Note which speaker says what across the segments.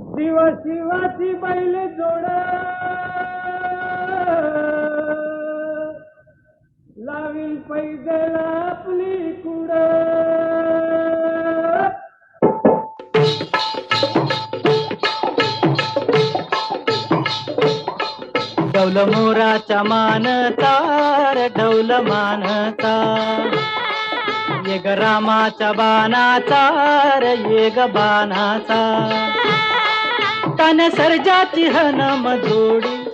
Speaker 1: शिव शिवाची बैल जोड. लावील पैदल आपली कुड. ढवल मोराचा मानता ढवल मानता ये ग रामाच्या बाणाचा रे ये ग बाणाचा. तन सर्जाची हनम जोडी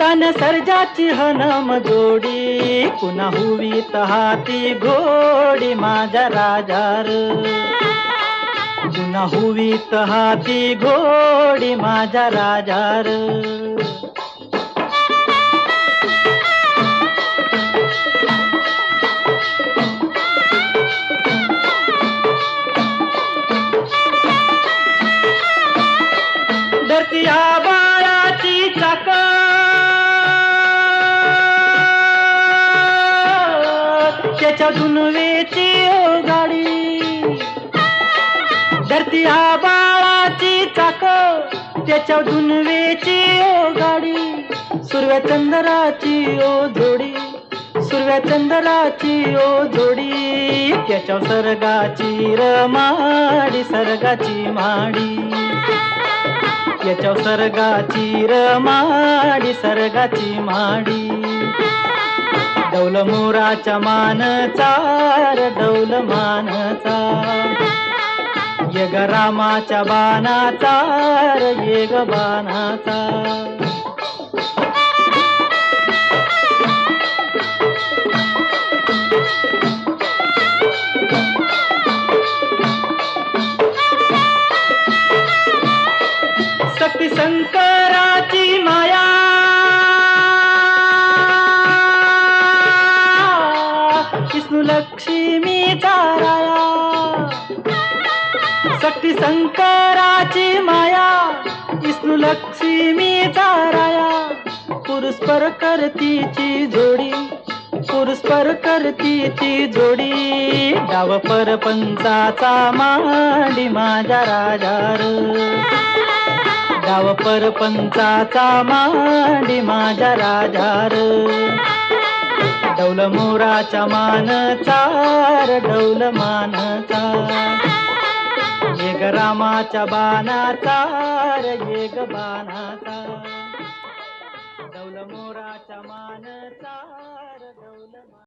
Speaker 1: तन सर्जाची हनम जोडी पुन्हा हुवी तहाती घोडी माझ्या राजार. पुन्हा हुवी तहाती घोडी माझ्या राजार. या बाळाची चाक त्याच्या दुनवेची गाडी धरती आबाळाची चाक त्याच्या दुनवेची गाडी सुरव्या चंद्राची ओ जोडी. सुरव्या चंद्राची ओ जोडी. त्याच्या सरगाची रमाडी सरगाची माडी. याच्या सर्गाची रमाडी सर्गाची माडी. डौल मोराच्या मानचार दौल डौल मानचा यग रामाच्या बाणाचा येग बाणाचा शक्ती शंकराची माया. विष्णू लक्ष्मी राया शक्ती शंकराची माया. विष्णू लक्ष्मी राया पुरुषपर करतीची जोडी. पुरुषपर करतीची जोडी. डाव परपंचाचा मांडी माझ्या राजार गाव परपंचाचा मांडी माझ्या राजार डौल मोराच्या मानचार डौल मानचा. एक रामाच्या बाणाचा एक बाणाचा. डौल मोराच्या मानचार डौल